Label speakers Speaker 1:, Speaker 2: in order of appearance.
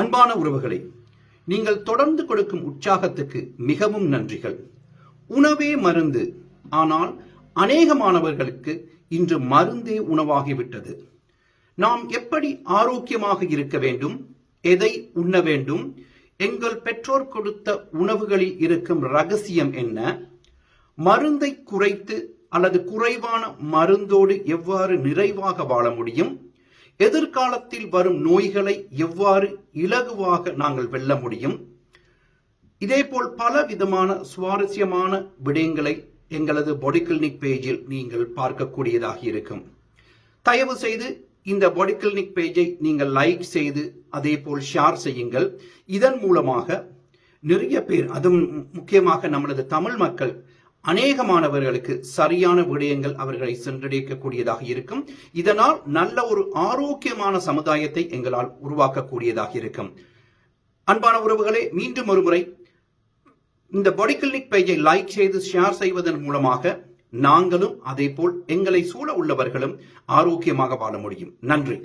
Speaker 1: அன்பான உறவுகளே நீங்கள் தொடர்ந்து கொடுக்கும் உற்சாகத்துக்கு மிகவும் நன்றிகள். உணவே மருந்து ஆனால் அநேகமானவர்களுக்கு இன்று மருந்தே உணவாகிவிட்டது. நாம் எப்படி ஆரோக்கியமாக இருக்க வேண்டும் எதை உண்ண வேண்டும் எங்கள் பெற்றோர் கொடுத்த உணவுகளில் இருக்கும் ரகசியம் என்ன மருந்தை குறைத்து அல்லது குறைவான மருந்தோடு எவ்வாறு நிறைவாக வாழ முடியும் எதிர்காலத்தில் வரும் நோய்களை எவ்வாறு இலகுவாக நாங்கள் வெல்ல முடியும்? இதேபோல் பல விதமான சுவாரஸ்யமான விடயங்களை எங்களது பாடி கிளினிக் பேஜில் நீங்கள் பார்க்கக்கூடியதாக இருக்கும். தயவு செய்து இந்த பாடி கிளினிக் பேஜை நீங்கள் லைக் செய்து அதே போல் ஷேர் செய்யுங்கள். இதன் மூலமாக நிறைய பேர் அதுவும் முக்கியமாக நம்மளது தமிழ் மக்கள் அநேகமானவர்களுக்கு சரியான விடயங்கள் அவர்களை சென்றடைக்கக்கூடியதாக இருக்கும். இதனால் நல்ல ஒரு ஆரோக்கியமான சமுதாயத்தை எங்களால் உருவாக்கக்கூடியதாக இருக்கும். அன்பான உறவுகளே மீண்டும் ஒருமுறை இந்த பாடி கிளினிக் பேஜை லைக் செய்து ஷேர் செய்வதன் மூலமாக நாங்களும் அதேபோல் எங்களை சூழ உள்ளவர்களும் ஆரோக்கியமாக வாழ முடியும். நன்றி.